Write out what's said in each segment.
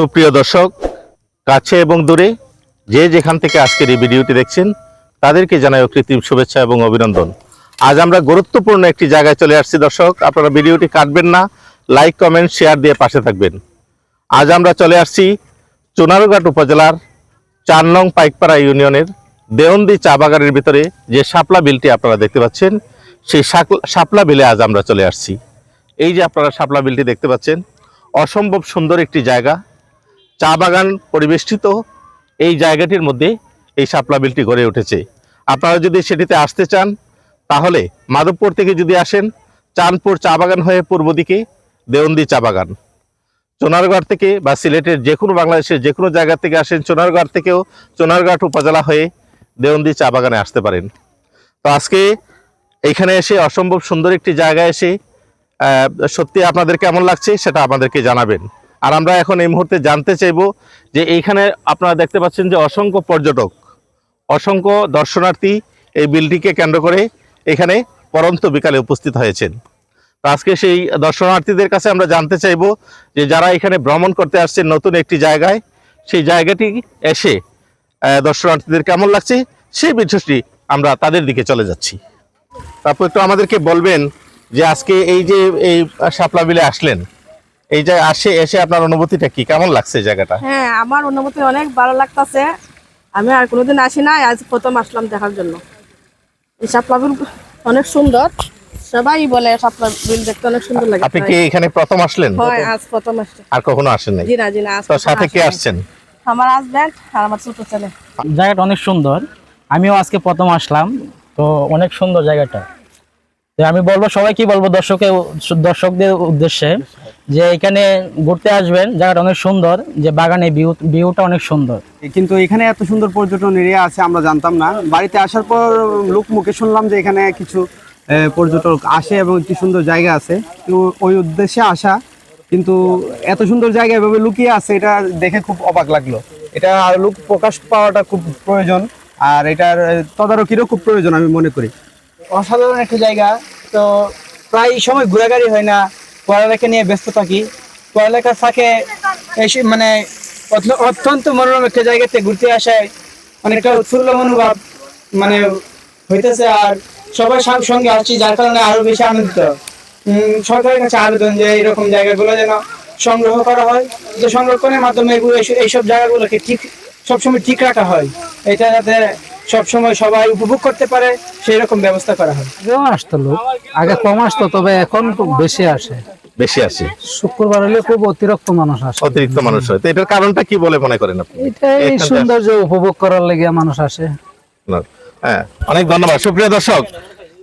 সুপ্রিয় দর্শক, কাছে এবং দূরে যে যেখান থেকে আজকের এই ভিডিওটি দেখছেন, তাদেরকে জানাই কৃত্রিম শুভেচ্ছা এবং অভিনন্দন। আজ আমরা গুরুত্বপূর্ণ একটি জায়গায় চলে আসছি দর্শক, আপনারা ভিডিওটি কাটবেন না, লাইক, কমেন্ট, শেয়ার দিয়ে পাশে থাকবেন। আজ আমরা চলে আসছি চুনারুঘাট উপজেলার চার নং পাইকপাড়া ইউনিয়নের দেওন্দি চা বাগানের ভিতরে যে শাপলা বিলটি আপনারা দেখতে পাচ্ছেন, সেই শাপলা বিলে আজ আমরা চলে আসছি। এই যে আপনারা শাপলা বিলটি দেখতে পাচ্ছেন, অসম্ভব সুন্দর একটি জায়গা। চা বাগান পরিবেষ্টিত এই জায়গাটির মধ্যে এই শাপলা বিলটি গড়ে উঠেছে। আপনারা যদি সেটিতে আসতে চান, তাহলে মাধবপুর থেকে যদি আসেন, চাঁদপুর চা বাগান হয়ে পূর্ব দিকে দেওন্দি চা বাগান। চোনারগড় থেকে বা সিলেটের যে কোনো বাংলাদেশের যে কোনো জায়গা থেকে আসেন, চোনারগড় থেকেও চোনারঘাট উপজেলা হয়ে দেওন্দি চা বাগানে আসতে পারেন। তো আজকে এইখানে এসে অসম্ভব সুন্দর একটি জায়গায় এসে সত্যি আপনাদের কেমন লাগছে সেটা আমাদেরকে জানাবেন। আর আমরা এখন এই মুহূর্তে জানতে চাইব যে এইখানে আপনারা দেখতে পাচ্ছেন যে অসংখ্য পর্যটক, অসংখ্য দর্শনার্থী এই বিলটিকে কেন্দ্র করে এখানে পরন্ত বিকালে উপস্থিত হয়েছেন। তো আজকে সেই দর্শনার্থীদের কাছে আমরা জানতে চাইব যে যারা এখানে ভ্রমণ করতে আসছেন নতুন একটি জায়গায়, সেই জায়গাটি এসে দর্শনার্থীদের কেমন লাগছে? সেই বিষয়টি আমরা তাদের দিকে চলে যাচ্ছি। তারপর একটু আমাদেরকে বলবেন যে আজকে এই যে, এই শাপলা বিলে আসলেন এই যে আসে এসে আপনার অনুভূতিটা কি? কেমন লাগছে এই জায়গাটা? হ্যাঁ আমার অনুভূতি অনেক ভালো লাগতাছে। আমি আর কোনোদিন আসি নাই আজ প্রথম আসলাম দেখার জন্য। এই শাপলা বিল অনেক সুন্দর। সবাই বলে শাপলা বিল দেখতে অনেক সুন্দর লাগে আপনি কি এখানে প্রথম আসলেন? হয় আজ প্রথম আসছে। আর কখনো আসেন নাই? জি না জি না তো সাথে কে আসছেন? আমার হাজব্যান্ড আর আমার ছোট ছেলে। জায়গাটা অনেক সুন্দর। আমিও আজকে প্রথম আসলাম তো অনেক সুন্দর জায়গাটা। আমি বলব, সবাই কি বলব দর্শকের দর্শকদের উদ্দেশ্যে যে এখানে ঘুরতে আসবেন, জায়গাটা অনেক সুন্দর, যে বাগানে ভিউ ভিউটা অনেক সুন্দর। কিন্তু এখানে এত সুন্দর পর্যটন এরিয়া আছে, আমরা জানতাম না। বাড়িতে আসার পর লোক মুখে শুনলাম যে এখানে কিছু পর্যটক আসে এবং একটি সুন্দর জায়গা আছে। তো ওই উদ্দেশ্যে আসা, কিন্তু এত সুন্দর জায়গা এভাবে লুকিয়ে আছে, এটা দেখে খুব অবাক লাগল। এটা লোক প্রকাশ পাওয়াটা খুব প্রয়োজন, আর এটার তদারকিরও খুব প্রয়োজন আমি মনে করি। অসাধারণ একটা জায়গা। তো প্রায় সময় ঘোরাঘুরি হয় না, পড়ালেখা নিয়ে ব্যস্ত থাকি। পড়ালেখার ফাঁকে এসে মানে অত- অত্যন্ত মনোরম একটা জায়গাতে ঘুরতে আসায় অনেকটা উৎফুল্ল মনোভাব মানে হইতেছে আর সবাই সব সঙ্গে আসছি, যার কারণে আরও বেশি আনন্দিত। সরকারের কাছে আবেদন যে এরকম জায়গাগুলো যেন সংগ্রহ করা হয়, যে সংরক্ষণের মাধ্যমে এইসব জায়গাগুলোকে ঠিক সবসময় ঠিক রাখা হয়। এটা যাতে সবসময় সবাই উপভোগ করতে পারে সেই রকম ব্যবস্থা করা হয়। আগেও আসতো লোক। আগে কম আসতো তবে এখন বেশি আসে। বেশি আসে। শুক্রবার হলে খুব অতিরিক্ত মানুষ আসে। অতিরিক্ত মানুষ হয়। তো এটার কারণটা কি বলে মনে করেন আপনি? এটাই এখানটা- সৌন্দর্য উপভোগ করার লেগে মানুষ আসে। হ্যাঁ অনেক ধন্যবাদ। সুপ্রিয় দর্শক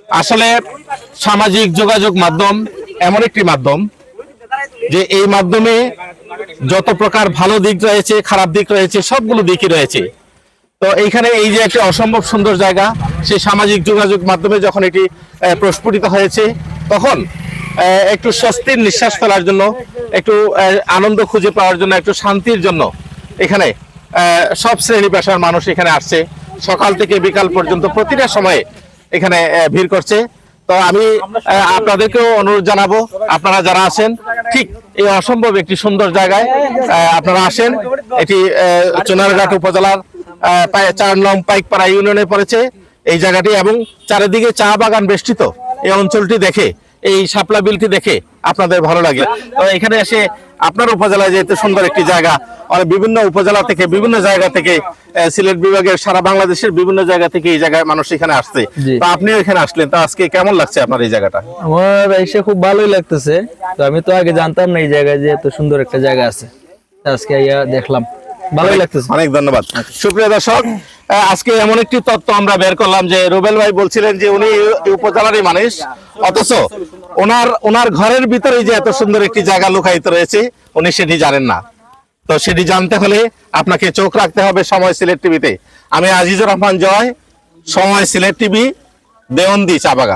আসলে সামাজিক যোগাযোগ মাধ্যম এমন একটি মাধ্যম যে এই মাধ্যমে যত প্রকার ভালো দিক রয়েছে খারাপ দিক রয়েছে সবগুলো দিকই রয়েছে। তো এইখানে এই যে একটি অসম্ভব সুন্দর জায়গা সেই সামাজিক যোগাযোগ মাধ্যমে যখন এটি প্রস্ফুটিত হয়েছে, তখন একটু স্বস্তির নিঃশ্বাস ফেলার জন্য, একটু আনন্দ খুঁজে পাওয়ার জন্য, একটু শান্তির জন্য এখানে সব শ্রেণি পেশার মানুষ এখানে আসছে। সকাল থেকে বিকাল পর্যন্ত প্রতিটা সময়ে এখানে ভিড় করছে। তো আমি আপনাদেরকেও অনুরোধ জানাব, আপনারা যারা আছেন, ঠিক এই অসম্ভব একটি সুন্দর জায়গায় আপনারা আসেন। এটি চুনারঘাট উপজেলার চার নং পাইকপাড়া ইউনিয়নে পড়েছে এই জায়গাটি এবং চারিদিকে চা বাগান বেষ্টিত এই অঞ্চলটি দেখে এই শাপলা বিলটি দেখে আপনাদের ভালো লাগে। তো এখানে এসে আপনার উপজেলায় যেহেতু সুন্দর একটি জায়গা বিভিন্ন উপজেলা থেকে বিভিন্ন জায়গা থেকে সিলেট বিভাগের সারা বাংলাদেশের বিভিন্ন জায়গা থেকে এই জায়গায় মানুষ এখানে আসছে। তো আপনিও এখানে আসলেন তো আজকে কেমন লাগছে আপনার এই জায়গাটা? আমার এসে খুব ভালোই লাগতেছে। তো আমি তো আগে জানতাম না এই জায়গায় যে এত সুন্দর একটা জায়গা আছে। আজকে দেখলাম। অনেক ধন্যবাদ। সুপ্রিয় দর্শক আজকে এমন একটি তথ্য আমরা বের করলাম যে রুবেল ভাই বলছিলেন যে উনি উপজেলারই মানুষ। অথচ ওনার ওনার ঘরের ভিতরে যে এত সুন্দর একটি জায়গা লুকায়িত রয়েছে, উনি সেটি জানেন না। তো সেটি জানতে হলে আপনাকে চোখ রাখতে হবে সময় সিলেট টিভিতে। আমি আজিজুর রহমান জয়, সময় সিলেট টিভি দেওয়ন্দি চা বাগান।